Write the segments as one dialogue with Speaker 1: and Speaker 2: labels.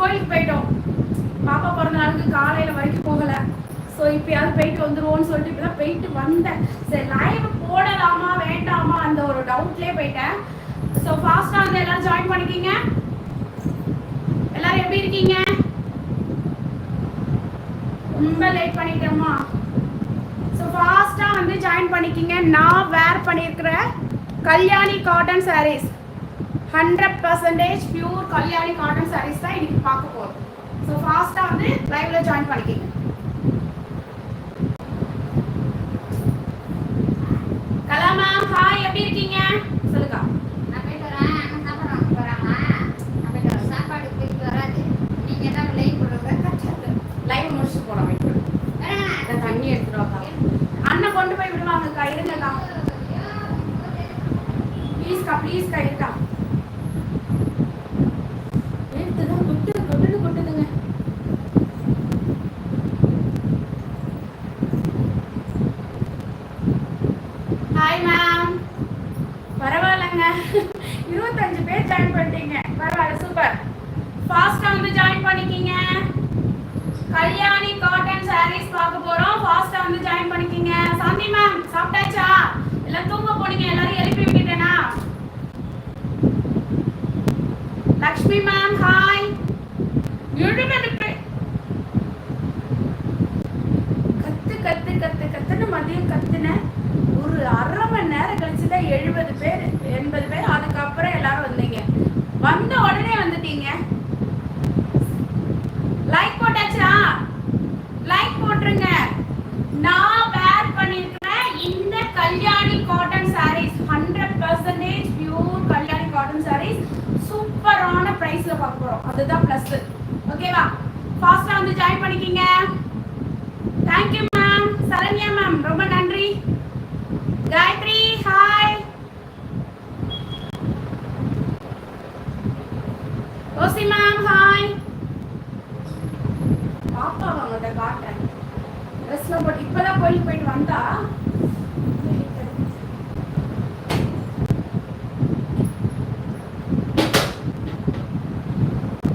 Speaker 1: கோயிலுக்கு போயிட்டோம். பாப்பா பிறந்த நாளுக்கு காலையில வரைக்கும் போகல. ஸோ இப்பயாவது போயிட்டு வந்துருவோம்னு சொல்லிட்டு இப்பதான் போயிட்டு வந்தேன். சரி லைவ் போடலாமா வேண்டாமா அந்த ஒரு டவுட்லயே போயிட்டேன். ஸோ ஃபாஸ்டா வந்து எல்லாரும் ஜாயின் பண்ணிக்கிங்க. எல்லாரும் எப்படி இருக்கீங்க? ரொம்ப லேட் பண்ணிட்டேம்மா. ஸோ ஃபாஸ்ட்டாக வந்து ஜாயின் பண்ணிக்கிங்க. நான் வேர் பண்ணியிருக்கிற Kalyani cotton sarees hundred percentage pure Kalyani cotton sarees தான் இன்னைக்கு பார்க்க போகிறோம் ஸோ ஃபாஸ்ட்டாக வந்து லைவ்ல ஜாயின் பண்ணிக்கிங்க கலா மேம் ஹாய் எப்படி இருக்கீங்க சொல்லுங்க
Speaker 2: நான் போயிட்டு வரேன் அண்ணன் சாப்பிட்றாங்க போறாங்களா நான் போயிட்டு வரேன் சாப்பாடு போயிட்டு வராது நீங்க ஏதாவது லைன் போடுறது கஷ்டம்
Speaker 1: லைவ் முடிச்சுட்டு போகலாம் வெயிட் பண்ணு நான் தண்ணி எடுத்துட்டு வாங்க அண்ணன் கொண்டு போய் விடுவாங்கக்கா இருங்கக்கா ப்ளீஸ்க்கா ப்ளீஸ்க்கா இருக்கா எடுத்துதான் கொட்டு கொட்டுன்னு கொட்டுதுங்க ஹாய் மேம் பரவாயில்லைங்க. இருபத்தஞ்சு பேர் ஜாயின் பண்ணிட்டீங்க. பரவாயில்ல சூப்பர் ஃபாஸ்ட்டாக வந்து ஜாயின் பண்ணிக்கிங்க. கல்யாணி காட்டன் சாரீஸ் பார்க்க போறோம். ஃபாஸ்டா வந்து ஜாயின் பண்ணிக்கிங்க. சாந்தி மேம் சாப்பிட்டாச்சா? எல்லாம் தூங்க போனீங்க எல்லாரும் எழுப்பி விட்டுட்டேனா? லக்ஷ்மி மேம் ஹாய் கத்து கத்து கத்து கத்துன்னு மதியம் கத்துன. ஒரு அரை மணி நேரம் கழிச்சு தான் எழுபது பேர் எண்பது பேர் அதுக்கப்புறம் எல்லாரும் வந்தீங்க. வந்த உடனே வந்துட்டீங்க. லைக் போட்டாச்சா? லைக் போட்டுருங்க. நான் வேர் பண்ணிருக்கிற இந்த Kalyani cotton sarees hundred percentage pure Kalyani cotton sarees சூப்பரான பிரைஸ்ல பார்க்க போறோம். அதுதான் பிளஸ் ஓகேவா ஃபாஸ்டா வந்து ஜாயின் பண்ணிக்கிங்க. தேங்க்யூ மேம் சரண்யா மேம் ரொம்ப நன்றி காயத்ரி ஹாய் ஓசி மேம் ஹாய் பாப்பா அவங்கள்ட்ட காட்டுறேன் ட்ரெஸ்லாம் போட்டு இப்பதான் கோயிலுக்கு போயிட்டு வந்தா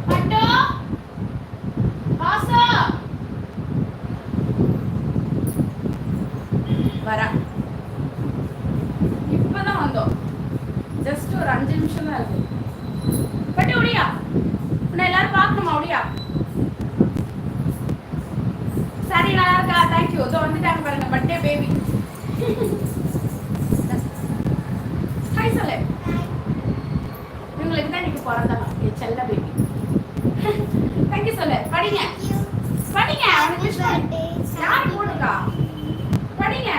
Speaker 1: பட்டு, வாசு. வரா. இப்பதான் வந்தோம். ஜஸ்ட் ஒரு அஞ்சு நிமிஷம் தான் இருக்கு. பட்டு ஒடியா உன்னை எல்லாரும் பார்க்கணுமா ஒடியா சரி நல்லா இருக்கா? தேங்க்யூ இதோ வந்துட்டாங்க பாருங்க. பட்டே பேபி ஹாய் சொல்லு. இவங்களுக்கு தான் இன்னைக்கு பிறந்தவா என் செல்ல பேபி தேங்க்யூ சொல்லு. படிங்க. படிங்க. அவனுக்கு யார் போட்டுக்கா படிங்க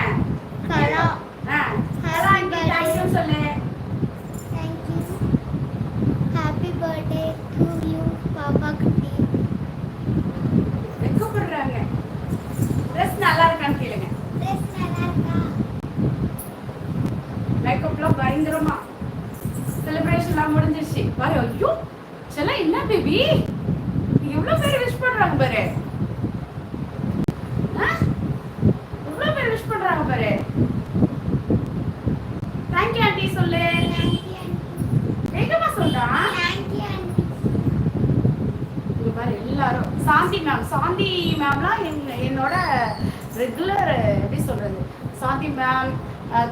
Speaker 2: கலா
Speaker 1: ஆ கலா இங்கே தேங்க்யூ சொல்லு
Speaker 2: ஹாப்பி பர்த்டே டு யூ பாப்பா குட்டி
Speaker 1: வெக்கப்படுறாங்க ட்ரெஸ் நல்லா இருக்கான்னு கேளுங்க
Speaker 2: ட்ரெஸ் நல்லா இருக்கா
Speaker 1: மேக்கப்லாம் பயங்கரமா செலிப்ரேஷன்லாம் முடிஞ்சிருச்சு பாரு ஐயோ செல்லம் என்ன பேபி எவ்வளவு பேர் விஷ் பண்றாங்க பாரு ஆ? எவ்வளவு பேர் விஷ் பண்றாங்க பாரு தேங்க்யூ ஆண்டி சொல்லு வேகமா சொல்றா இங்க பாரு எல்லாரும். சாந்தி மேம் சாந்தி மேம்லாம் என் என்னோட ரெகுலர் எப்படி சொல்றது? சாந்தி மேம்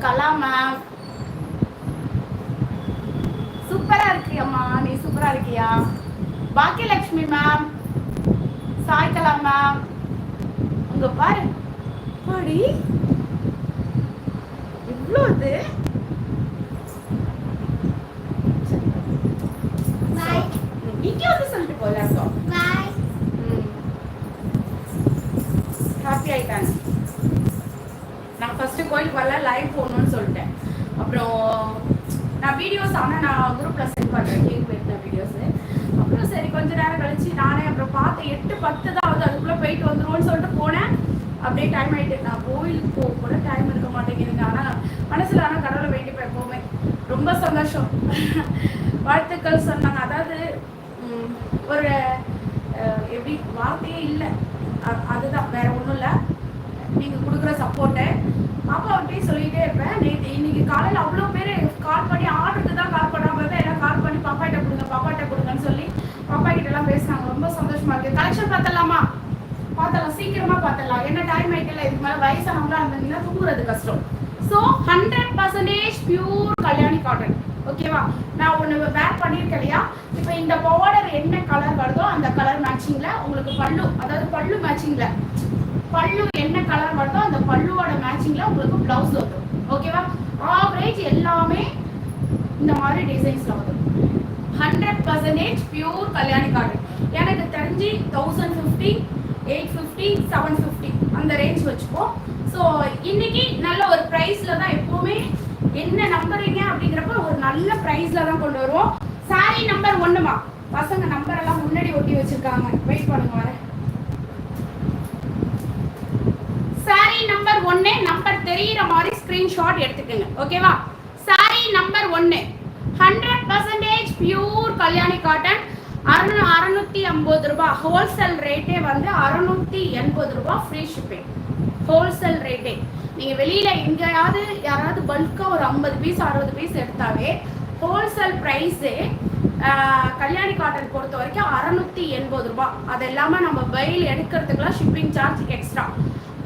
Speaker 1: கலா மேம் சூப்பரா இருக்கியம்மா நீ சூப்பரா இருக்கியா? பாக்கியலட்சுமி மேம் சாய்கலா மேம் உங்கள் பாரு. இவ்வளோ இது
Speaker 2: Bye.
Speaker 1: இங்க வந்து சொல்லிட்டு போல இருக்கும்
Speaker 2: பாய்
Speaker 1: ஹாப்பி ஆயிட்டாங்க நான் ஃபர்ஸ்ட் வரல லைவ் போகணும்னு சொல்லிட்டேன். அப்புறம் நான் வீடியோஸ் ஆனால் நான் குரூப்பில் சென்ட் பண்ணுறேன் கேக் வெட்டின வீடியோஸு அப்புறம் சரி கொஞ்ச நேரம் கழிச்சு நானே அப்புறம் பார்த்தேன் எட்டு பத்து தான் வந்து அதுக்குள்ளே போயிட்டு வந்துருவோம்னு சொல்லிட்டு போனேன். அப்படியே டைம் ஆகிட்டு நான் கோயிலுக்கு போக கூட டைம் இருக்க மாட்டேங்குதுங்க. ஆனால் மனசில் ஆனால் கடவுளை வேண்டிப்பேன் எப்போவுமே ரொம்ப சந்தோஷம். வாழ்த்துக்கள் சொன்னாங்க. அதாவது ஒரு எப்படி வார்த்தையே இல்லை. அதுதான். வேற ஒன்றும் இல்லை. நீங்கள் கொடுக்குற சப்போர்ட்டை பாப்பாவட்டையும் சொல்லிகிட்டே இருப்பேன். நேற்று இன்னைக்கு காலையில் அவ்வளோ பேர் கால் பண்ணி ஆர்டருக்கு தான் கால் பண்ணாம எல்லாம் கால் பண்ணி பாப்பா கிட்ட கொடுங்க பாப்பா கிட்ட கொடுங்கன்னு சொல்லி பாப்பா கிட்ட எல்லாம் பேசுனாங்க. ரொம்ப சந்தோஷமா இருக்கு. கலெக்ஷன் பார்த்தலாமா பார்த்தலாம் சீக்கிரமா பார்த்தலாம் என்ன டைம் ஆயிட்டல இதுக்கு மேலே வயசானவங்களா இருந்தீங்கன்னா தூங்குறது கஷ்டம். So hundred percentage pure Kalyani cotton ஓகேவா நான் ஒன்று வேர் பண்ணியிருக்கேன் இல்லையா? இப்போ இந்த பார்டர் என்ன கலர் வருதோ அந்த கலர் மேட்சிங்கில் உங்களுக்கு பல்லு அதாவது பல்லு மேட்சிங்கில் பல்லு என்ன கலர் வருதோ அந்த பல்லுவோட மேட்சிங்ல உங்களுக்கு பிளவுஸ் வரும். ஓகேவா ஆவரேஜ் எல்லாமே இந்த மாதிரி டிசைன்ஸ்ல வரும். Hundred percentage pure Kalyani card. எனக்கு தெரிஞ்சு thousand fifty eight fifty seven fifty அந்த ரேஞ்ச் வச்சுப்போம். ஸோ இன்னைக்கு நல்ல ஒரு ப்ரைஸ்ல தான் எப்பவுமே என்ன நம்புறீங்க அப்படிங்கிறப்ப ஒரு நல்ல ப்ரைஸ்ல தான் கொண்டு வருவோம். சாரி நம்பர் ஒண்ணுமா? பசங்க நம்பர் எல்லாம் முன்னாடி ஒட்டி வச்சிருக்காங்க. வெயிட் பண்ணுங்க வரேன். சாரி நம்பர் ஒன்னு நம்பர் தெரியிற மாதிரி ஸ்கிரீன்ஷாட் எடுத்துக்கோங்க. ஓகேவா சாரி நம்பர் ஒன்னு hundred percentage pure Kalyani cotton அறுநூ அறுநூத்தி ஐம்பது ரூபா. ஹோல்சேல் ரேட்டே வந்து அறுநூத்தி எண்பது ரூபாய் ஃப்ரீ ஷிப்பிங் ஹோல்சேல் ரேட்டே நீங்க வெளியில எங்கேயாவது யாராவது பல்கா ஒரு ஐம்பது பீஸ் அறுபது பீஸ் எடுத்தாவே ஹோல்சேல் ப்ரைஸே கல்யாணி காட்டன் பொறுத்த வரைக்கும் அறநூற்றி எண்பது ரூபாய் அது இல்லாமல் நம்ம பயில் எடுக்கிறதுக்குலாம் ஷிப்பிங் சார்ஜ் எக்ஸ்ட்ரா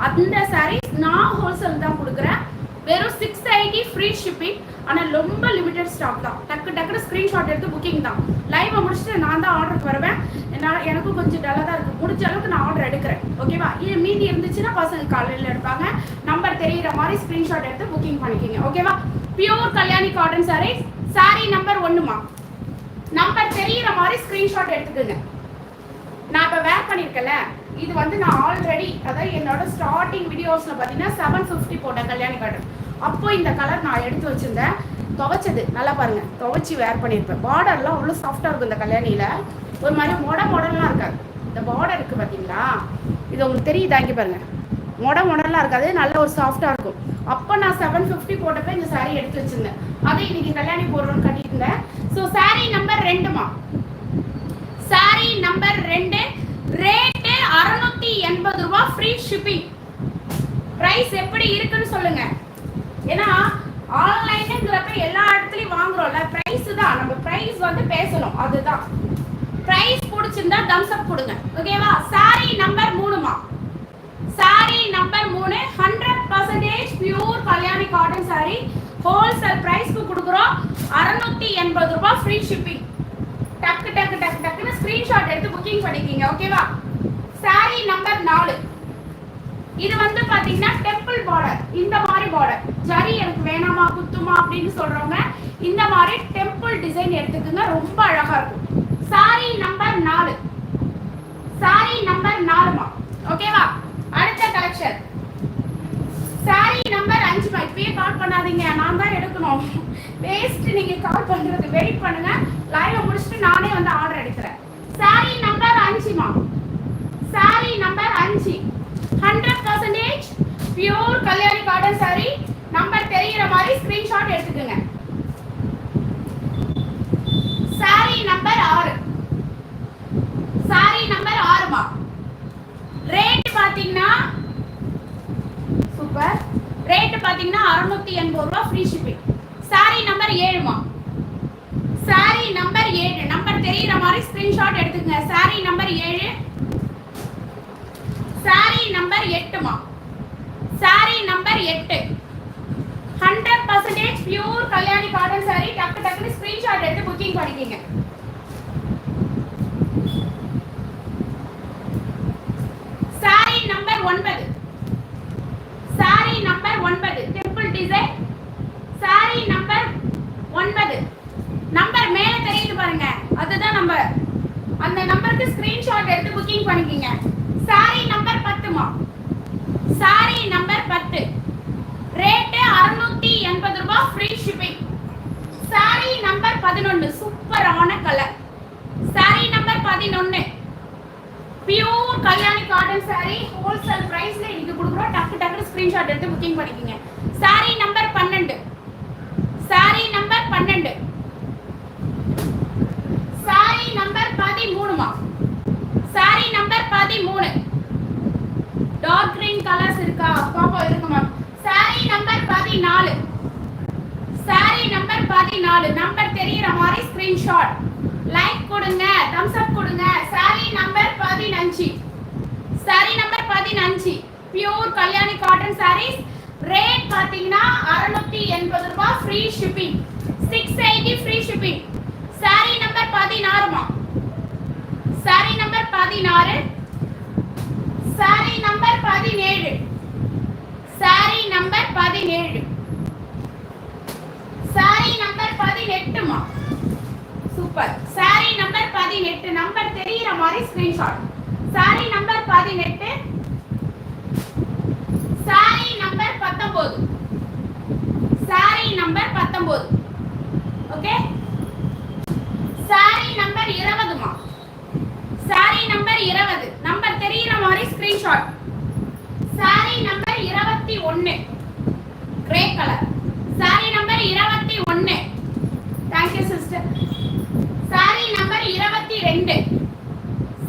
Speaker 1: அந்த சாரீஸ் நான் ஹோல்சேல் தான் கொடுக்குறேன். வெறும் சிக்ஸ் எயிட்டி ஃப்ரீ ஷிப்பிங் ஆனால் ரொம்ப லிமிடெட் ஸ்டாக் தான். டக்கு டக்குனு ஸ்க்ரீன்ஷாட் எடுத்து புக்கிங் தான். லைவை முடிச்சுட்டு நான் தான் ஆர்டருக்கு வருவேன். என்னால் எனக்கும் கொஞ்சம் டல்லாக தான் இருக்குது முடிஞ்ச அளவுக்கு நான் ஆர்டர் எடுக்கிறேன். ஓகேவா இது மீதி இருந்துச்சுன்னா பசங்க காலையில் எடுப்பாங்க. நம்பர் தெரிகிற மாதிரி ஸ்க்ரீன்ஷாட் எடுத்து புக்கிங் பண்ணிக்கிங்க. ஓகேவா pure Kalyani cotton saris sari number ஒன்றுமா number தெரியிற மாதிரி ஸ்க்ரீன்ஷாட் எடுத்துக்கோங்க. நான் இப்போ வேர் பண்ணியிருக்கேன்ல இது வந்து நான் ஆல்ரெடி அதாவது என்னோட ஸ்டார்டிங் வீடியோஸில் பார்த்தீங்கன்னா செவன் ஃபிஃப்டி போட்டேன் கல்யாணி காட்டன். அப்போ இந்த கலர் நான் எடுத்து வச்சிருந்தேன். துவைச்சது. நல்லா பாருங்க. துவைச்சி வேர் பண்ணியிருப்பேன். பார்டர்லாம் அவ்வளோ சாஃப்டாக இருக்கும் இந்த கல்யாணியில். ஒரு மாதிரி மொட மொடலாம் இருக்காது. இந்த பார்டர் இருக்குது பார்த்தீங்களா இது உங்களுக்கு தெரியுதா? இங்கே பாருங்கள் மொட மாடல்லாம் இருக்காது. நல்ல ஒரு சாஃப்டாக இருக்கும். அப்போ நான் செவன் ஃபிஃப்டி போட்டப்ப இந்த சாரீ எடுத்து வச்சிருந்தேன். அதை இன்னைக்கு கல்யாணி போடுறோன்னு கட்டியிருந்தேன். ஸோ சாரீ நம்பர் ரெண்டுமா? சாரி நம்பர் ரெண்டு ரேட் அறுநூத்தி எண்பது ரூபாய் ஃப்ரீ ஷிப்பிங் ப்ரைஸ் எப்படி இருக்குன்னு சொல்லுங்க. ஏன்னா ஆன்லைனுங்கிறப்ப எல்லா இடத்துலயும் வாங்குறோம்ல ப்ரைஸ் தான். நம்ம ப்ரைஸ் வந்து பேசணும். அதுதான். ப்ரைஸ் பிடிச்சிருந்தா தம்ஸ் அப் கொடுங்க. ஓகேவா சாரி நம்பர் மூணுமா? சாரி நம்பர் மூணு hundred percentage pure Kalyani cotton sari wholesale பிரைஸ்க்கு கொடுக்குறோம். அறுநூத்தி எண்பது ரூபாய் ஃப்ரீ ஷிப்பிங் டக்கு டக்கு டக்கு டக்குன்னு ஸ்கிரீன்ஷாட் எடுத்து புக்கிங் பண்ணிக்கிங்க. ஓகேவா சாரி நம்பர் நாலு. இது வந்து பாத்தீங்கன்னா டெம்பிள் பார்டர் இந்த மாதிரி பார்டர் ஜரி எனக்கு வேணாமா குத்துமா அப்படின்னு சொல்றவங்க இந்த மாதிரி டெம்பிள் டிசைன் எடுத்துக்கோங்க. ரொம்ப அழகா இருக்கும். சாரி நம்பர் நாலு. சாரி நம்பர் நாலுமா? ஓகேவா அடுத்த கலெக்ஷன் சாரி நம்பர் அஞ்சு மா இப்பயே கால் பண்ணாதீங்க. நான் தான் எடுக்கணும். வேஸ்ட் நீங்க கால் பண்றது. வெயிட் பண்ணுங்க. லைவ் முடிச்சுட்டு நானே வந்து ஆர்டர் எடுக்கிறேன். சாரி நம்பர் அஞ்சுமா சாரி நம்பர் அஞ்சு hundred percentage pure Kalyani cotton sari number தெரியிற மாதிரி ஸ்கிரீன்ஷாட் எடுத்துக்கோங்க. சாரி நம்பர் ஆறு. சாரி நம்பர் ஆறுமா? ரேட் பாத்தீங்கன்னா சூப்பர் ரேட் பாத்தீங்கன்னா அறுநூத்தி எண்பது ரூபா ஃப்ரீ ஷிப்பிங் சாரி நம்பர் ஏழுமா? சாரி நம்பர் ஏழு. நம்பர் தெரியுற மாதிரி ஸ்கிரீன்ஷாட் எடுத்துக்கங்க. சாரி நம்பர் ஏழு. சாரி நம்பர் எட்டுமா? சாரி நம்பர் எட்டு hundred percentage pure Kalyani cotton sari டக்கு டக்குனு ஸ்கிரீன்ஷாட் எடுத்து புக்கிங் பண்ணிக்கிங்க. சாரி நம்பர் ஒன்பது. சாரி நம்பர் ஒன்பது. டெம்பிள் டிசைன் சாரி நம்பர் ஒன்பது. நம்பர் மேல தெரியுது பாருங்க. அதுதான் நம்பர் அந்த நம்பருக்கு ஸ்கிரீன்ஷாட் எடுத்து புக்கிங் பண்ணிக்கிங்க. சாரி நம்பர் பத்துமா சாரி நம்பர் பத்து. ரேட்டு அறுநூத்தி எண்பது ரூபாய் ஃப்ரீ ஷிப்பிங் சாரி நம்பர் பதினொன்று சூப்பரான கலர் சாரி நம்பர் பதினொன்று pure Kalyani cotton sari wholesale பிரைஸ்ல இன்னைக்கு கொடுக்குறோம். டக்கு டக்குனு ஸ்கிரீன்ஷாட் எடுத்து புக்கிங் பண்ணிக்கோங்க. சாரி நம்பர் பன்னெண்டு. சாரி நம்பர் பன்னெண்டு. சாரி நம்பர் பதிமூணுமா? சாரி நம்பர் பதிமூணு. டார்க் கிரீன் கலர்ஸ் இருக்கா? பாப்பா இருக்கு மேம் சாரி நம்பர் பதினாலு. சாரி நம்பர் பதினாலு. நம்பர் தெரியற மாதிரி ஸ்கிரீன்ஷாட் லைக் கொடுங்க தம்ஸ் அப் கொடுங்க. சாரி நம்பர் பதினஞ்சு. சாரி நம்பர் பதினஞ்சு. Pure Kalyani cotton saris rate பாத்தீங்கன்னா அறுநூத்தி எண்பது ரூபாய் free shipping six eighty free shipping sari number பதினாறுமா? Sari number பதினாறு. சாரி நம்பர் பதினேழு. சாரி நம்பர் பதினேழு. சாரி நம்பர் பதினெட்டுமா? சூப்பர் சாரி நம்பர் பதினெட்டு. நம்பர் தெரியுற மாதிரி ஸ்கிரீன்ஷாட் சாரி நம்பர் பதினெட்டு. சாரி நம்பர் பத்தொன்பது சாரி நம்பர் பத்தொன்பது ஓகே சாரி நம்பர் இருபதுமா? சாரி நம்பர் இருபது. நம்பர் தெரியுற மாதிரி ஸ்கிரீன்ஷாட் சாரி நம்பர் இருபத்தி ஒன்னு. கிரே கலர் சாரி நம்பர் இருபத்தி ஒன்னு. தேங்க்யூ சிஸ்டர் சாரி நம்பர் இருபத்தி ரெண்டு.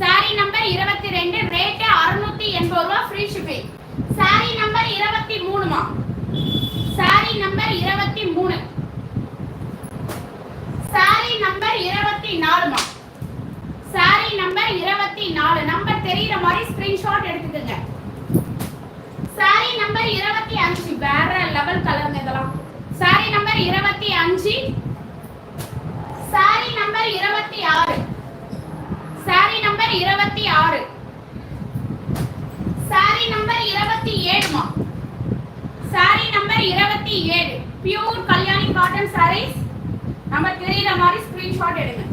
Speaker 1: சாரி நம்பர் இருபத்தி ரெண்டு. ரேட்டு அறுநூத்தி எண்பது ரூபா ஃப்ரீ ஷிப்பிங் சாரி நம்பர் இருபத்தி மூணுமா? சாரி நம்பர் இருபத்தி மூணு. சாரி நம்பர் இருபத்தி நாலுமா? இருபத்தி நாலு. நம்பர் தெரியுற மாதிரி ஸ்கிரீன்ஷாட் எடுத்துக்கோங்க. சாரி நம்பர் இருபத்தி அஞ்சு. வேற லெவல் கலருங்க இதெல்லாம். சாரி நம்பர் இருபத்தி அஞ்சு. சாரி நம்பர் இருபத்தி ஆறு. சாரி நம்பர் இருபத்தி ஆறு. சாரி நம்பர் இருபத்தி ஏழுமா சாரி நம்பர் இருபத்தி ஏழு. பியூர் கல்யாணி காட்டன் சாரீஸ் நம்ம தெரியுற மாதிரி ஸ்கிரீன்ஷாட் எடுங்க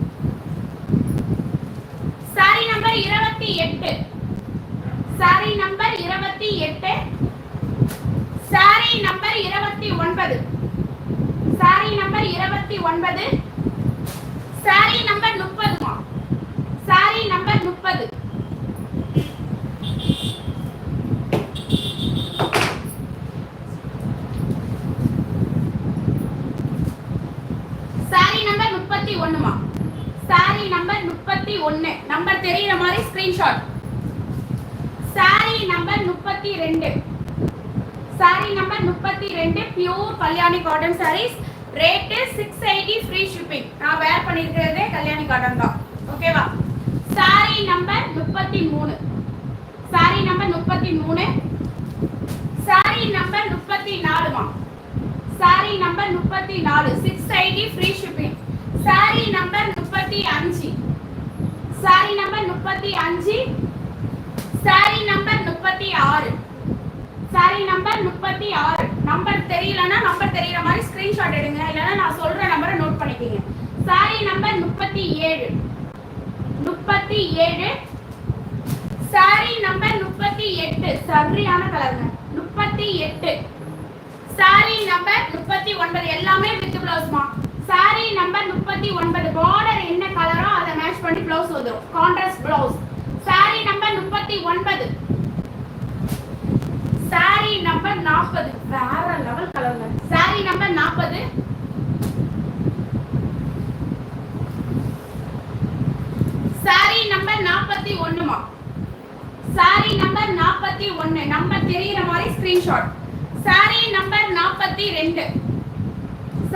Speaker 1: சாரி நம்பர் இருபத்தி எட்டு. சாரி நம்பர் இருபத்தி எட்டு. சாரி நம்பர் இருபத்தி ஒன்பது. சாரி நம்பர் இருபத்தி ஒன்பது. சாரி நம்பர் முப்பதுமா? சாரி நம்பர் முப்பது சாரி நம்பர் முப்பத்தி ஒண்ணுமா சாரி நம்பர் முப்பத்தி ஒண்ணு நம்பர் தெரியற மாதிரி ஸ்கிரீன்ஷாட் சாரி நம்பர் முப்பத்தி ரெண்டு. சாரி நம்பர் முப்பத்தி ரெண்டு pure Kalyani cotton saris rate six eighty free shipping நான் வேர் பண்ணியிருக்கிறதே கல்யாணி காட்டன் தான். ஓகேவா சாரி நம்பர் முப்பத்தி மூணு. சாரி நம்பர் முப்பத்தி மூணு. சாரி நம்பர் முப்பத்தி நாலுமா சாரி நம்பர் முப்பத்தி நாலு six eighty free shipping sari number முப்பத்தி அஞ்சு. சாரி நம்பர் முப்பத்தி அஞ்சு. சாரி நம்பர் முப்பத்தி ஆறு. சாரி நம்பர் முப்பத்தி ஆறு. நம்பர் தெரியலன்னா நம்பர் தெரியற மாதிரி ஸ்கிரீன்ஷாட் எடுங்க. இல்லைன்னா நான் சொல்ற நம்பரை நோட் பண்ணிக்கிங்க. சாரி நம்பர் முப்பத்தி ஏழு. முப்பத்தி ஏழு. சாரி நம்பர் முப்பத்தி எட்டு. சரியான கலருங்க முப்பத்தி எட்டு. சாரி நம்பர் முப்பத்தி ஒன்பது. எல்லாமே வித் பிளவுஸ்மா சாரி நம்பர் முப்பத்தி ஒன்பது. பார்டர் என்ன கலரோ அதை மேட்ச் பண்ணி பிளவுஸ் வந்துடும் கான்ட்ராஸ்ட் பிளவுஸ் சாரி நம்பர் முப்பத்தி ஒன்பது. சாரி நம்பர் நாற்பது. வேற லெவல் கலருங்க சாரி நம்பர் நாற்பது. சாரி நம்பர் நாற்பத்தி ஒண்ணுமா சாரி நம்பர் நாற்பத்தி ஒன்னு. நம்பர் தெரியுற மாதிரி ஸ்கிரீன்ஷாட் சாரி நம்பர் நாற்பத்தி ரெண்டு.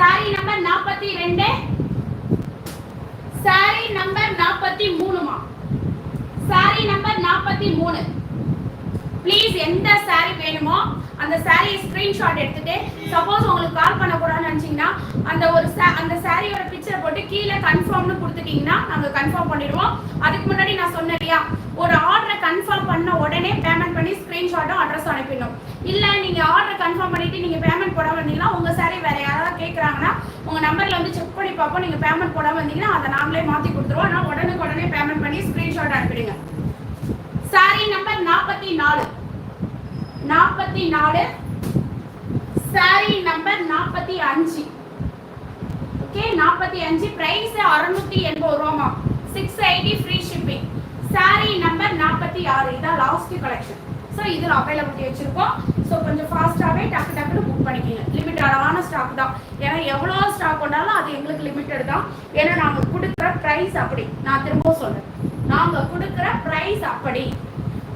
Speaker 1: சாரி நம்பர் நாற்பத்தி ரெண்டு. சாரி நம்பர் நாற்பத்தி மூணுமா? சாரி நம்பர் நாற்பத்தி மூணு. ப்ளீஸ் எந்த சாரி வேணுமோ அந்த சாரியை ஸ்க்ரீன்ஷாட் எடுத்துட்டு சப்போஸ் உங்களுக்கு கால் பண்ணக்கூடாதுன்னு நினச்சிங்கன்னா அந்த ஒரு சா அந்த சாரியோட பிக்சர் போட்டு கீழே கன்ஃபார்ம்னு கொடுத்துட்டிங்கன்னா நாங்கள் கன்ஃபார்ம் பண்ணிடுவோம். அதுக்கு முன்னாடி நான் சொன்னேன் இல்லையா ஒரு ஆர்டரை கன்ஃபார்ம் பண்ண உடனே பேமெண்ட் பண்ணி ஸ்க்ரீன்ஷாட்டும் அட்ரஸ் அனுப்பிடணும். இல்லை நீங்கள் ஆர்டரை கன்ஃபார்ம் பண்ணிவிட்டு நீங்கள் பேமெண்ட் போடாமல் இருந்தீங்கன்னா உங்கள் சாரி வேறு யாராவது கேட்குறாங்கன்னா உங்கள் நம்பரில் வந்து செக் பண்ணி பார்ப்போம். நீங்கள் பேமெண்ட் போடாமல் இருந்தீங்கன்னா அதை நாங்களே மாற்றி கொடுத்துருவோம். ஆனால் உடனுக்கு உடனே பேமெண்ட் பண்ணி ஸ்க்ரீன்ஷாட் அனுப்பிடுங்க. சாரி நம்பர் நாற்பத்தி நாலு. நாற்பத்தி நாலு. சாரி நம்பர் நாற்பத்தி அஞ்சு. ஓகே நாற்பத்தி அஞ்சு பிரைஸ் அறுநூத்தி எண்பது ரூபாமா six eighty free shipping sari number நாற்பத்தி ஆறு. இதான் லாஸ்ட் கலெக்ஷன் ஸோ இதில் அவைலபிலிட்டி வச்சுருக்கோம். ஸோ கொஞ்சம் ஃபாஸ்ட்டாகவே டக்கு டக்குன்னு புக் பண்ணிக்கிங்க. லிமிட்டடான ஸ்டாக் தான். ஏன்னா எவ்வளோ ஸ்டாக் கொண்டாலும் அது எங்களுக்கு லிமிட்டட் தான். ஏன்னா நாங்கள் கொடுக்குற ப்ரைஸ் அப்படி. நான் திரும்பவும் சொல்கிறேன் நாங்கள் கொடுக்குற ப்ரைஸ் அப்படி.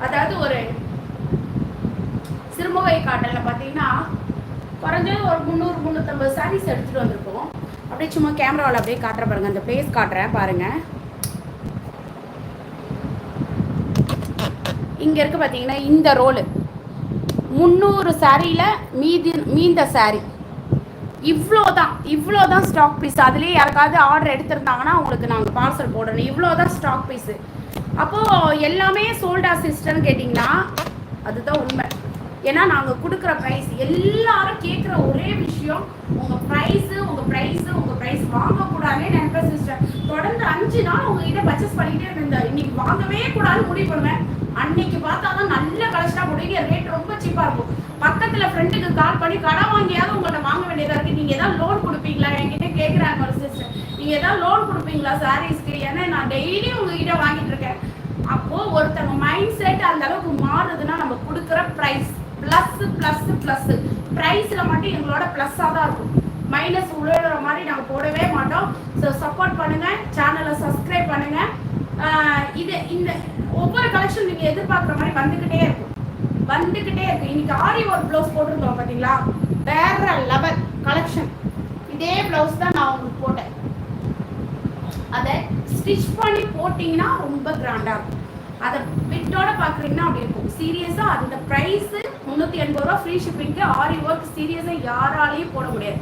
Speaker 1: அதாவது ஒரு சிறுமுகை காட்டலில் பார்த்தீங்கன்னா குறைஞ்சது ஒரு முந்நூறு முந்நூற்றம்பது சாரீஸ் எடுத்துகிட்டு வந்திருக்கோம். அப்படியே சும்மா கேமராவில் அப்படியே காட்டுற பாருங்க. அந்த பிளேஸ் காட்டுறேன் பாருங்க. இங்கே இருக்கு பார்த்தீங்கன்னா இந்த ரோலு முந்நூறு சாரியில் மீதி மீந்த சாரி இவ்வளோ தான் இவ்வளோ தான் ஸ்டாக் பீஸ் அதுலேயே யாருக்காவது ஆர்டர் எடுத்திருந்தாங்கன்னா உங்களுக்கு நாங்கள் பார்சல் போடணும். இவ்வளோ தான் ஸ்டாக் பீஸு அப்போது எல்லாமே சோல்டா சிஸ்டர்னு கேட்டிங்கன்னா அதுதான் உண்மை. ஏன்னா நாங்கள் கொடுக்குற ப்ரைஸ் எல்லாரும் கேட்குற ஒரே விஷயம் உங்கள் ப்ரைஸு உங்கள் ப்ரைஸு உங்கள் ப்ரைஸ் வாங்கக்கூடாதுன்னு நினைப்பேன் சிஸ்டர் தொடர்ந்து அஞ்சு நாள் உங்ககிட்ட பர்ச்சேஸ் பண்ணிக்கிட்டே இருந்தேன் இன்னைக்கு வாங்கவே கூடாதுன்னு முடிவு பண்ணுவேன். அன்னைக்கு பார்த்தா தான் நல்ல கலெக்ஷனாக போடுவீங்க ரேட் ரொம்ப சீப்பாக இருக்கும். பக்கத்தில் ஃப்ரெண்டுக்கு கால் பண்ணி கடன் வாங்கியாவது உங்கள்ட்ட வாங்க வேண்டியதாக இருக்குது நீங்கள் ஏதாவது லோன் கொடுப்பீங்களா? என்கிட்ட கேட்குறாங்க ஒரு சிஸ்டர் நீங்கள் ஏதாவது லோன் கொடுப்பீங்களா சாரீஸ்க்கு ஏன்னா நான் டெய்லி உங்ககிட்ட வாங்கிட்டு இருக்கேன். அப்போது ஒருத்தவங்க மைண்ட் செட் அந்த அளவுக்கு மாறுதுன்னா நம்ம கொடுக்குற ப்ரைஸ் ப்ளஸ் ப்ளஸ் ப்ளஸ் ப்ரைஸில் மட்டும் எங்களோட ப்ளஸ்ஸாக தான் இருக்கும். மைனஸ் உழுற மாதிரி நாங்கள் போடவே மாட்டோம். ஸோ சப்போர்ட் பண்ணுங்கள் சேனலை சப்ஸ்கிரைப் பண்ணுங்கள் இது இந்த ஒவ்வொரு கலெக்ஷன் நீங்கள் எதிர்பார்க்குற மாதிரி வந்துக்கிட்டே இருக்கும். வந்துக்கிட்டே இருக்கும். இன்னைக்கு ஆரி ஒரு ப்ளவுஸ் போட்டிருந்தோம் பார்த்தீங்களா? வேற லெவல் கலெக்ஷன் இதே ப்ளவுஸ் தான் நான் உங்களுக்கு போட்டேன். அதை ஸ்டிச் பண்ணி போட்டிங்கன்னா ரொம்ப கிராண்டாக இருக்கும். அதை பிட்டோட பார்க்குறீங்கன்னா அப்படி இருக்கும். சீரியஸாக அந்த ப்ரைஸு முந்நூற்றி எண்பது ரூபா ஃப்ரீ ஷிப்பிங்க்கு ஆரி ஒர்க் சீரியஸாக யாராலையும் போட முடியாது.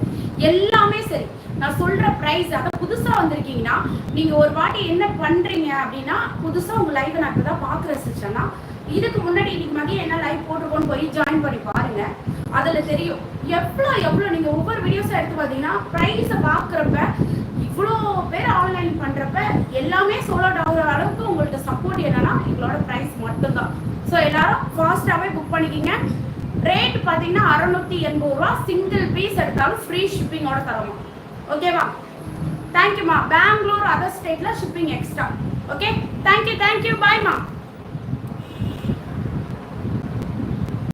Speaker 1: எல்லாமே சரி. நான் சொல்கிற ப்ரைஸ் அதை புதுசாக வந்திருக்கீங்கன்னா நீங்கள் ஒரு வாட்டி என்ன பண்ணுறீங்க அப்படின்னா புதுசாக உங்கள் லைவை நான் இப்போ தான் பார்க்குறேன் சிஸ்டர்னா இதுக்கு முன்னாடி இன்னைக்கு மதியம் என்ன லைவ் போட்டிருக்கோன்னு போய் ஜாயின் பண்ணி பாருங்க. அதில் தெரியும். எவ்வளோ எவ்வளோ நீங்கள் ஒவ்வொரு வீடியோஸாக எடுத்து பார்த்தீங்கன்னா ப்ரைஸை பார்க்குறப்ப இவ்வளோ பேர் ஆன்லைன் பண்ணுறப்ப எல்லாமே சோலோ ஆகுற அளவுக்கு உங்களுக்கு சப்போர்ட் என்னன்னா எங்களோட ப்ரைஸ் மட்டும்தான். ஸோ எல்லாரும் ஃபாஸ்ட்டாகவே புக் பண்ணிக்கிங்க. ரேட் பார்த்தீங்கன்னா அறநூற்றி எண்பது ரூபா. சிங்கிள் பீஸ் எடுத்தாலும் ஃப்ரீ ஷிப்பிங்கோட தரோமா ஓகேவா தேங்க்யூமா பெங்களூர் அதர் ஸ்டேட்டில் shipping extra okay thank you thank you பாய்மா